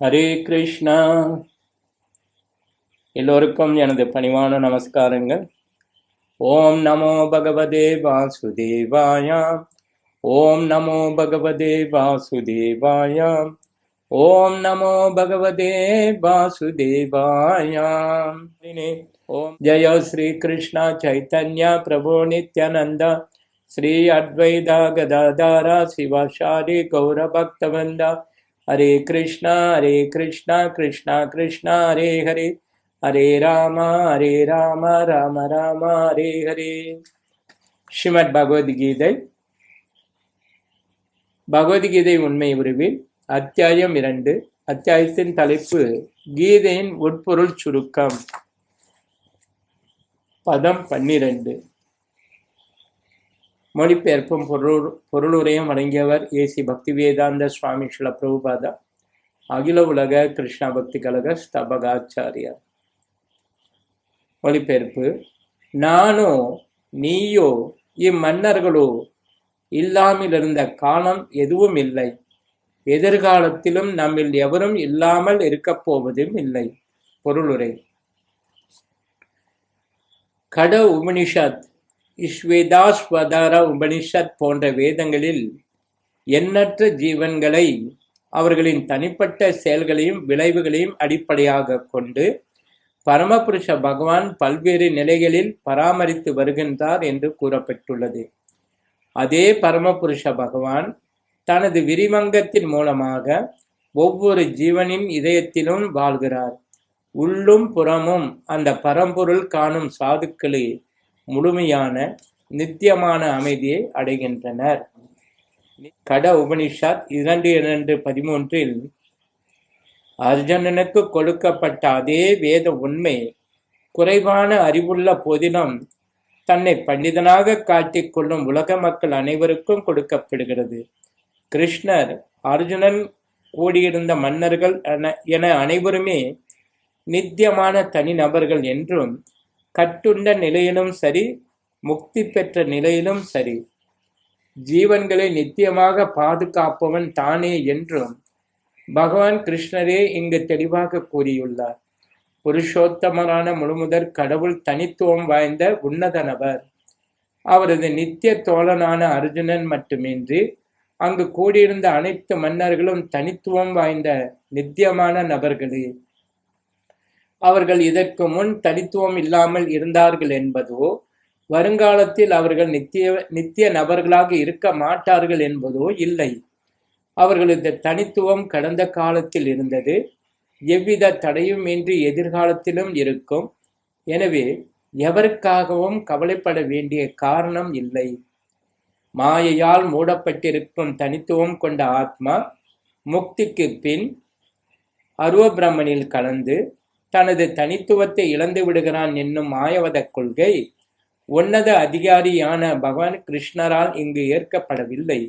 ஹரே கிருஷ்ணா. எல்லோருக்கும் எனது பணிவான நமஸ்காரங்கள். ஓம் நமோ பகவதே வாசுதேவாயாம் ஓம் நமோ பகவதே வாசுதேவாயாம் ஓம் நமோ பகவதே வாசுதேவாயாம் ஓம். ஜய ஸ்ரீ கிருஷ்ணா சைத்தன்யா பிரபு நித்யானந்தா. ஸ்ரீ அத்வைதா கதாதாரா சிவாஷாரி கௌர பக்தவந்தா ஹரே கிருஷ்ணா ஹரே கிருஷ்ணா கிருஷ்ணா கிருஷ்ணா ஹரே ஹரே. ஹரே ராம ஹரே ராம ராம ராம ஹரே ஹரே. ஸ்ரீமத் பகவத்கீதை. பகவத்கீதை உண்மை உருவில் அத்தியாயம் இரண்டு. அத்தியாயத்தின் தலைப்பு கீதையின் உட்பொருள் சுருக்கம். பதம் பன்னிரண்டு. மொழிபெயர்ப்பும் பொருள் பொருளுரையும் வழங்கியவர் ஏசி பக்தி வேதாந்த சுவாமி ஸ்ரீல பிரபுபாதா அகில உலக கிருஷ்ணா பக்தி கழக ஸ்தபகாச்சாரியார். மொழிபெயர்ப்பு நானோ நீயோ இம்மன்னர்களோ இல்லாமல் இருந்த காலம் எதுவும் இல்லை. எதிர்காலத்திலும் நம்மில் எவரும் இல்லாமல் இருக்கப் போவதும் இல்லை. பொருளுரை. கட உபனிஷத் இஸ்வேதாஸ்வதார உபனிஷத் போன்ற வேதங்களில் எண்ணற்ற ஜீவன்களை அவர்களின் தனிப்பட்ட செயல்களையும் விளைவுகளையும் அடிப்படையாக கொண்டு பரமபுருஷ பகவான் பல்வேறு நிலைகளில் பராமரித்து வருகின்றார் என்று கூறப்பட்டுள்ளது அதே பரமபுருஷ பகவான் தனது விரிவங்கத்தின் மூலமாக ஒவ்வொரு ஜீவனின் இதயத்திலும் வாழ்கிறார். உள்ளும் புறமும் அந்த பரம்பொருள் காணும் சாதுக்களே முழுமையான நித்தியமான அமைதியை அடைகின்றனர். கட உபனிஷாத் இரண்டு இரண்டு பதிமூன்றில் அர்ஜுனனுக்கு கொடுக்கப்பட்ட அதே வேத உண்மை குறைவான அறிவுள்ள போதிலும் தன்னை பண்டிதனாக காட்டிக் கொள்ளும் உலக மக்கள் அனைவருக்கும் கொடுக்கப்படுகிறது. கிருஷ்ணர் அர்ஜுனன் கூடியிருந்த மன்னர்கள் என அனைவருமே நித்தியமான தனிநபர்கள் என்றும் கட்டுண்ட நிலையிலும் சரி முக்தி பெற்ற நிலையிலும் சரி. ஜீவன்களை நித்தியமாக பாதுகாப்பவன் தானே என்றும் பகவான் கிருஷ்ணரே இங்கு தெளிவாக கூறியுள்ளார். புருஷோத்தமரான முழுமுதற் கடவுள் தனித்துவம் வாய்ந்த உன்னத நபர் அவரது நித்திய தோழனான அர்ஜுனன் மட்டுமின்றி அங்கு கூடியிருந்த அனைத்து மன்னர்களும் தனித்துவம் வாய்ந்த நித்தியமான நபர்களே. அவர்கள் இதற்கு முன் தனித்துவம் இல்லாமல் இருந்தார்கள் என்பதோ வருங்காலத்தில் அவர்கள் நித்திய நித்திய நபர்களாக இருக்க மாட்டார்கள் என்பதோ இல்லை. அவர்களது தனித்துவம் கடந்த காலத்தில் இருந்தது. எவ்வித தடையும் இன்றி எதிர்காலத்திலும் இருக்கும். எனவே எவருக்காகவும் கவலைப்பட வேண்டிய காரணம் இல்லை. மாயையால் மூடப்பட்டிருக்கும் தனித்துவம் கொண்ட ஆத்மா முக்திக்கு பின் அருவபிரமனில் கலந்து தனது தனித்துவத்தை இழந்து விடுகிறான் என்னும் மாயவத கொள்கை உன்னத அதிகாரியான பகவான் கிருஷ்ணரால் இங்கு ஏற்கப்படவில்லை.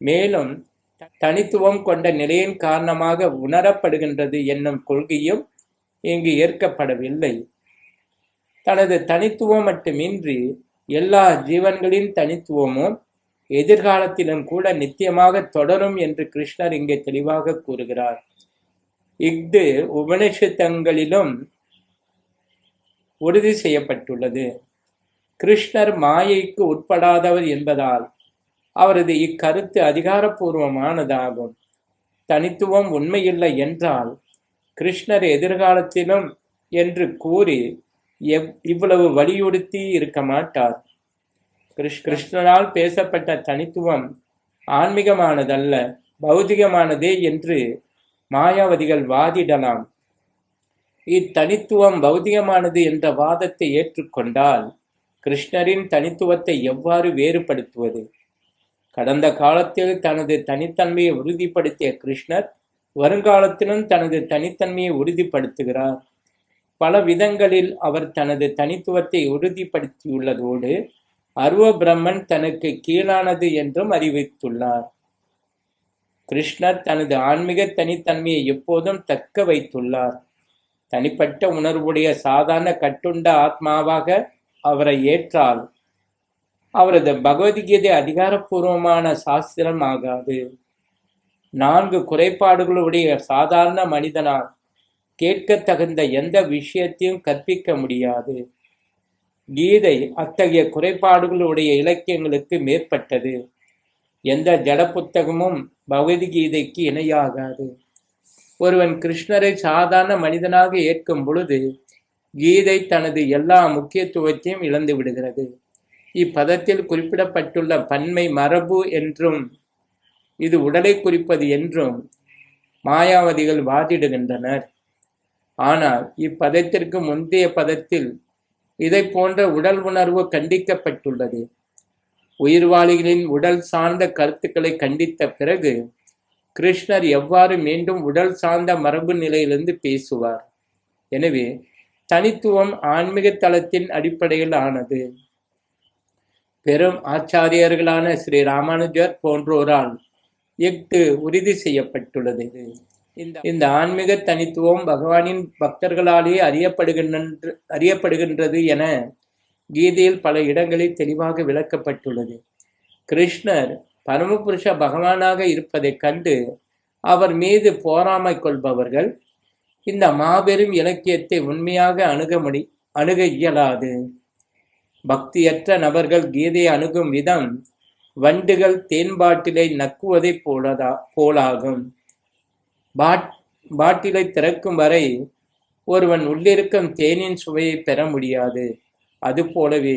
மேலும் தனித்துவம் கொண்ட நிலையின் காரணமாக உணரப்படுகின்றது என்னும் கொள்கையும் இங்கு ஏற்கப்படவில்லை. தனது தனித்துவம் மட்டுமின்றி எல்லா ஜீவன்களின் தனித்துவமும் எதிர்காலத்திலும் கூட நித்தியமாக தொடரும் என்று கிருஷ்ணர் இங்கே தெளிவாக கூறுகிறார். இஃது உபனிஷத்தங்களிலும் உறுதி செய்யப்பட்டுள்ளது. கிருஷ்ணர் மாயைக்கு உட்படாதவர் என்பதால் அவரது இக்கருத்து அதிகாரப்பூர்வமானதாகும். தனித்துவம் உண்மையில்லை என்றால் கிருஷ்ணர் எதிர்காலத்திலும் என்று கூறி எவ் இவ்வளவு வலியுறுத்தி இருக்க மாட்டார். கிருஷ் கிருஷ்ணரால் பேசப்பட்ட தனித்துவம் ஆன்மீகமானதல்ல பௌதிகமானதே என்று மாயாவதிகள் வாதிடலாம். இத்தனித்துவம் பௌதிகமானது என்ற வாதத்தை ஏற்றுக்கொண்டால் கிருஷ்ணரின் தனித்துவத்தை எவ்வாறு வேறுபடுத்துவது? கடந்த காலத்தில் தனது தனித்தன்மையை உறுதிப்படுத்திய கிருஷ்ணர் வருங்காலத்திலும் தனது தனித்தன்மையை உறுதிப்படுத்துகிறார். பல விதங்களில் அவர் தனது தனித்துவத்தை உறுதிப்படுத்தியுள்ளதோடு அருவ பிரம்மன் தனக்கு கீழானது என்றும் அறிவித்துள்ளார். கிருஷ்ணர் தனது ஆன்மீக தனித்தன்மையை எப்போதும் தக்க வைத்துள்ளார். தனிப்பட்ட உணர்வுடைய சாதாரண கட்டுண்ட ஆத்மாவாக அவரை ஏற்றால் அவரது பகவத்கீதை அதிகாரப்பூர்வமான சாஸ்திரம் ஆகாது. நான்கு குறைபாடுகளுடைய சாதாரண மனிதனால் கேட்க தகுந்த எந்த விஷயத்தையும் கற்பிக்க முடியாது. கீதை அத்தகைய குறைபாடுகளுடைய இலக்கியங்களுக்கு மேற்பட்டது. எந்த ஜட புத்தகமும் பகவத்கீதைக்கு இணையாகாது. ஒருவன் கிருஷ்ணரை சாதாரண மனிதனாக ஏற்கும் பொழுது கீதை தனது எல்லா முக்கியத்துவத்தையும் இழந்து விடுகிறது. இப்பதத்தில் குறிப்பிடப்பட்டுள்ள பன்மை மரபு என்றும் இது உடலை குறிப்பது என்றும் மாயாவதிகள் வாதிடுகின்றனர். ஆனால் இப்பதத்திற்கு முந்தைய பதத்தில் இதை போன்ற உடல் உணர்வு கண்டிக்கப்பட்டுள்ளது. உயிர்வாளிகளின் உடல் சார்ந்த கருத்துக்களை கண்டித்த பிறகு கிருஷ்ணர் எவ்வாறு மீண்டும் உடல் சார்ந்த மரபு நிலையிலிருந்து பேசுவார்? எனவே தனித்துவம் ஆன்மீக தளத்தின் அடிப்படையில் ஆனது. பெரும் ஆச்சாரியர்களான ஸ்ரீ ராமானுஜர் போன்றோரால் எட்டு உறுதி செய்யப்பட்டுள்ளது. இந்த இந்த ஆன்மீக தனித்துவம் பகவானின் பக்தர்களாலே அறியப்படுகின்ற அறியப்படுகின்றது என கீதையில் பல இடங்களில் தெளிவாக விளக்கப்பட்டுள்ளது. கிருஷ்ணர் பரமபுருஷ பகவானாக இருப்பதைக் கண்டு அவர் மீது போராமை கொள்பவர்கள் இந்த மாபெரும் இலக்கியத்தை உண்மையாக அணுக முடி அணுக இயலாது. பக்தியற்ற நபர்கள் கீதையை அணுகும் விதம் வண்டுகள் தேன்பாட்டிலை நக்குவதைப் போலதா போலாகும். பாட் பாட்டிலை திறக்கும் வரை ஒருவன் உள்ளிருக்கும் தேனின் சுவையை பெற முடியாது. அதுபோலவே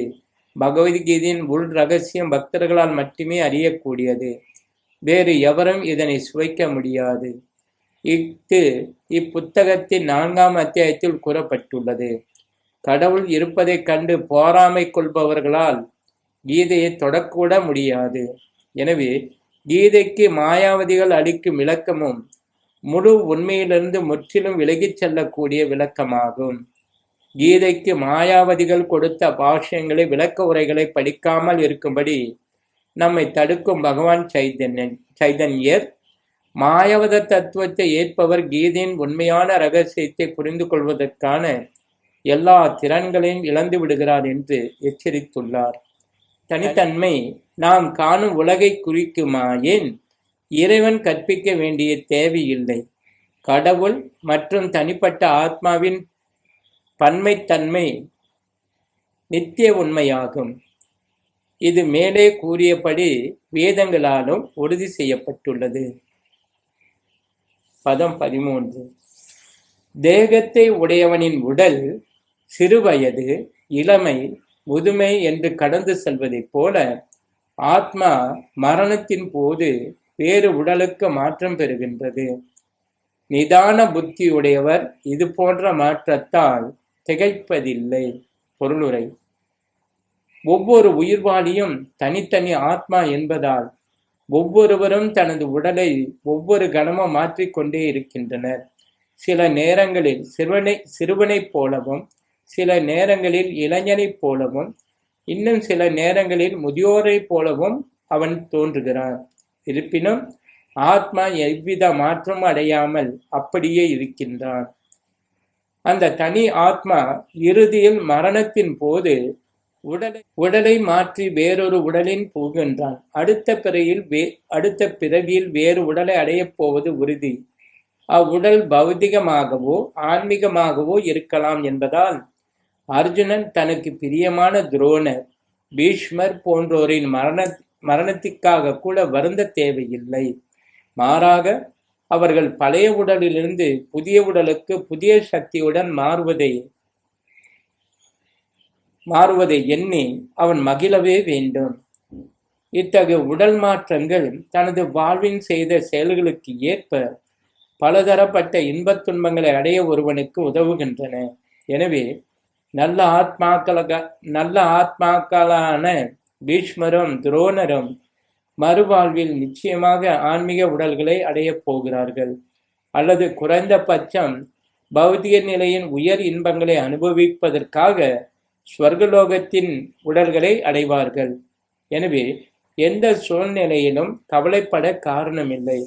பகவத்கீதையின் உள் ரகசியம் பக்தர்களால் மட்டுமே அறியக்கூடியது. வேறு எவரும் இதனை சுவைக்க முடியாது. இஃது இப்புத்தகத்தின் நான்காம் அத்தியாயத்தில் கூறப்பட்டுள்ளது. கடவுள் இருப்பதைக் கண்டு போராமை கொள்பவர்களால் கீதையை தொடக்கூட முடியாது. எனவே கீதைக்கு மாயாவதிகள் அளிக்கும் விளக்கமும் முழு உண்மையிலிருந்து முற்றிலும் விலகிச் செல்லக்கூடிய விளக்கமாகும். கீதைக்கு மாயாவதிகள் கொடுத்த பாஷ்யங்களை விளக்க உரைகளை படிக்காமல் இருக்கும்படி நம்மை தடுக்கும் பகவான் சைதன்யன் சைதன்யர். மாயவத தத்துவத்தை ஏற்பவர் கீதையின் உண்மையான ரகசியத்தை புரிந்து கொள்வதற்கான எல்லா திறன்களையும் இழந்து விடுகிறார் என்று எச்சரித்துள்ளார். தனித்தன்மை நாம் காணும் உலகை குறிக்குமாயின் இறைவன் கற்பிக்க வேண்டிய தேவையில்லை. கடவுள் மற்றும் தனிப்பட்ட ஆத்மாவின் பன்மைத்தன்மை நித்திய உண்மையாகும். இது மேலே கூறியபடி வேதங்களாலும் உறுதி செய்யப்பட்டுள்ளது. பதம் பதிமூன்று. தேகத்தை உடையவனின் உடல் சிறுவயது இளமை முதுமை என்று கடந்து செல்வதைப் போல ஆத்மா மரணத்தின் போது வேறு உடலுக்கு மாற்றம் பெறுகின்றது. நிதான புத்தியுடையவர் இது போன்ற மாற்றத்தால் திகைப்பதில்லை பொருளுரை. ஒவ்வொரு உயிர்வாளியும் தனித்தனி ஆத்மா என்பதால் ஒவ்வொருவரும் தனது உடலை ஒவ்வொரு கணமும் மாற்றிக்கொண்டே இருக்கின்றனர். சில நேரங்களில் சிறுவனை சிறுவனைப் போலவும் சில நேரங்களில் இளைஞனைப் போலவும் இன்னும் சில நேரங்களில் முதியோரைப் போலவும் அவன் தோன்றுகிறான். இருப்பினும் ஆத்மா எவ்வித மாற்றம் அடையாமல் அப்படியே இருக்கின்றான். அந்த தனி ஆத்மா இறுதியில் மரணத்தின் போது உடலை உடலை மாற்றி வேறொரு உடலின் போகின்றான். அடுத்த பிறையில் வே அடுத்த பிறவியில் வேறு உடலை அடையப் போவது உறுதி. அவ்வுடல் பௌதிகமாகவோ ஆன்மீகமாகவோ இருக்கலாம் என்பதால் அர்ஜுனன் தனக்கு பிரியமான துரோணர் பீஷ்மர் போன்றோரின் மரண மரணத்திற்காக கூட வருந்த தேவையில்லை. மாறாக அவர்கள் பழைய உடலிலிருந்து புதிய உடலுக்கு புதிய சக்தியுடன் மாறுவதை மாறுவதை எண்ணி அவன் மகிழவே வேண்டும். இத்தகைய உடல் மாற்றங்கள் தனது வாழ்வின் செய்த செயல்களுக்கு ஏற்ப பலதரப்பட்ட இன்பத் துன்பங்களை அடைய ஒருவனுக்கு உதவுகின்றன. எனவே நல்ல ஆத்மாக்களாக நல்ல ஆத்மாக்களான பீஷ்மரும் துரோணரும் மறுவாழ்வில் நிச்சயமாக ஆன்மீக உடல்களை அடையப் போகிறார்கள். அல்லது குறைந்தபட்சம் பௌதிக நிலையின் உயர் இன்பங்களை அனுபவிப்பதற்காக ஸ்வர்கலோகத்தின் உடல்களை அடைவார்கள். எனவே எந்த சூழ்நிலையிலும் கவலைப்பட காரணமில்லை.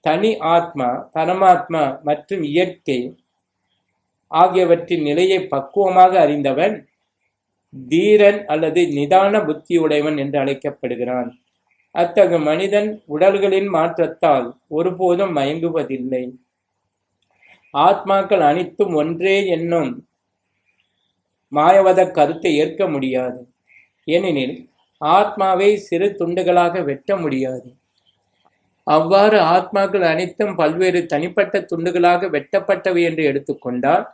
தனி ஆத்மா பரமாத்மா மற்றும் இயற்கை ஆகியவற்றின் நிலையை பக்குவமாக அறிந்தவன் தீரன் அல்லது நிதான புத்தியுடையவன் என்று அழைக்கப்படுகிறான். அத்தகு மனிதன் உடல்களின் மாற்றத்தால் ஒருபோதும் மயங்குவதில்லை. ஆத்மாக்கள் அனைத்தும் ஒன்றே என்னும் மாயவத கருத்தை ஏற்க முடியாது. ஏனெனில் ஆத்மாவை சிறு துண்டுகளாக வெட்ட முடியாது. அவ்வாறு ஆத்மாக்கள் அனைத்தும் பல்வேறு தனிப்பட்ட துண்டுகளாக வெட்டப்பட்டவை என்று எடுத்துக்கொண்டால்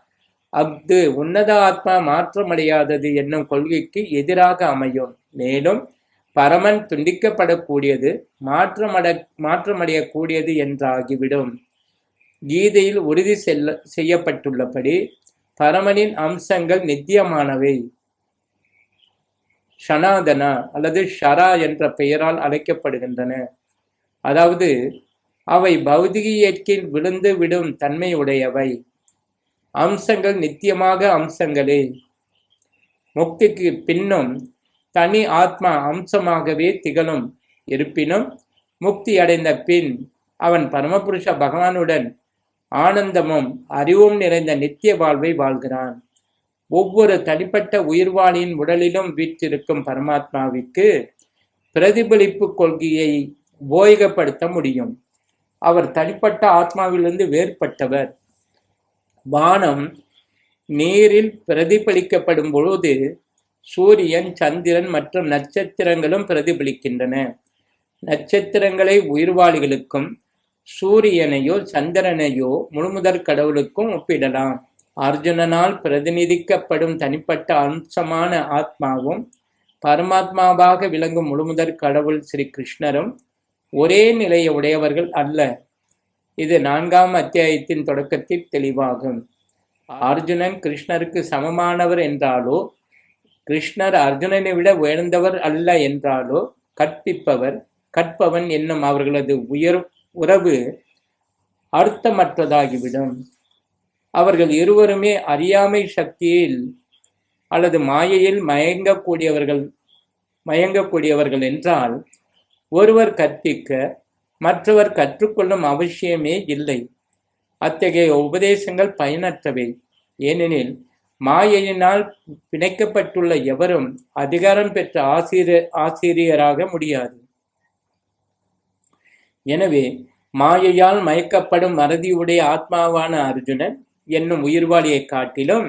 அஃது உன்னத ஆத்மா மாற்றமடையாதது என்னும் கொள்கைக்கு எதிராக அமையும். மேலும் பரமன் துண்டிக்கப்படக்கூடியது மாற்றமட மாற்றமடையக்கூடியது என்றாகிவிடும். கீதையில் உறுதி செல்ல செய்யப்பட்டுள்ளபடி பரமனின் அம்சங்கள் நித்தியமானவை. ஷனாதனா அல்லது ஷரா என்ற பெயரால் அழைக்கப்படுகின்றன. அதாவது அவை பௌதிக இயற்கையில் விழுந்து விடும் தன்மையுடையவை. அம்சங்கள் நித்தியமாக அம்சங்களே. முக்திக்கு பின்னும் தனி ஆத்மா அம்சமாகவே திகழும். இருப்பினும் முக்தி அடைந்த பின் அவன் பரமபுருஷ பகவானுடன் ஆனந்தமும் அறிவும் நிறைந்த நித்திய வாழ்வை வாழ்கிறான். ஒவ்வொரு தனிப்பட்ட உயிர்வாளியின் உடலிலும் வீற்றிருக்கும் பரமாத்மாவிற்கு பிரதிபலிப்பு கொள்கையை போயகப்படுத்த முடியும். அவர் தனிப்பட்ட ஆத்மாவிலிருந்து வேறுபட்டவர். வானம் நீரில் பிரதிபலிக்கப்படும் பொழுது சூரியன் சந்திரன் மற்றும் நட்சத்திரங்களும் பிரதிபலிக்கின்றன. நட்சத்திரங்களை உயிர்வாளிகளுக்கும் சூரியனையோ சந்திரனையோ முழுமுதற் கடவுளுக்கும் ஒப்பிடலாம். அர்ஜுனனால் பிரதிநிதிக்கப்படும் தனிப்பட்ட அம்சமான ஆத்மாவும் பரமாத்மாவாக விளங்கும் முழுமுதற் கடவுள் ஸ்ரீ கிருஷ்ணரும் ஒரே நிலையை உடையவர்கள் அல்ல. இது நான்காம் அத்தியாயத்தின் தொடக்கத்தில் தெளிவாகும். அர்ஜுனன் கிருஷ்ணருக்கு சமமானவர் என்றாலோ கிருஷ்ணர் அர்ஜுனனை விட உயர்ந்தவர் அல்ல என்றாலோ கற்பிப்பவர் கற்பவன் என்னும் அவர்களது உயர் உறவு அர்த்தமற்றதாகிவிடும். அவர்கள் இருவருமே அறியாமை சக்தியில் அல்லது மாயையில் மயங்கக்கூடியவர்கள் மயங்கக்கூடியவர்கள் என்றால் ஒருவர் கற்பிக்க மற்றவர் கற்றுக்கொள்ளும் அவசியமே இல்லை. அத்தகைய உபதேசங்கள் பயனற்றவை. ஏனெனில் மாயையினால் பிணைக்கப்பட்டுள்ள எவரும் அதிகாரம் பெற்ற ஆசிரியர் ஆசிரியராக முடியாது. எனவே மாயையால் மயக்கப்படும் மறதியுடைய ஆத்மாவான அர்ஜுனன் என்னும் உயிர்வாளியை காட்டிலும்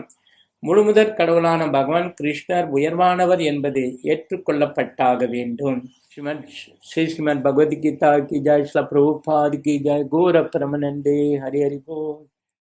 முழுமுதற் கடவுளான பகவான் கிருஷ்ணர் உயர்வானவர் என்பது ஏற்றுக்கொள்ளப்பட்டாக வேண்டும். ஸ்ரீமத் ஸ்ரீ ஸ்ரீமத் பகவத்கீதா கி ஜாய் ஸ்ல பிரபுபாத் கி ஜாய் கோர பிரமனந்தே ஹரி ஹரி போல்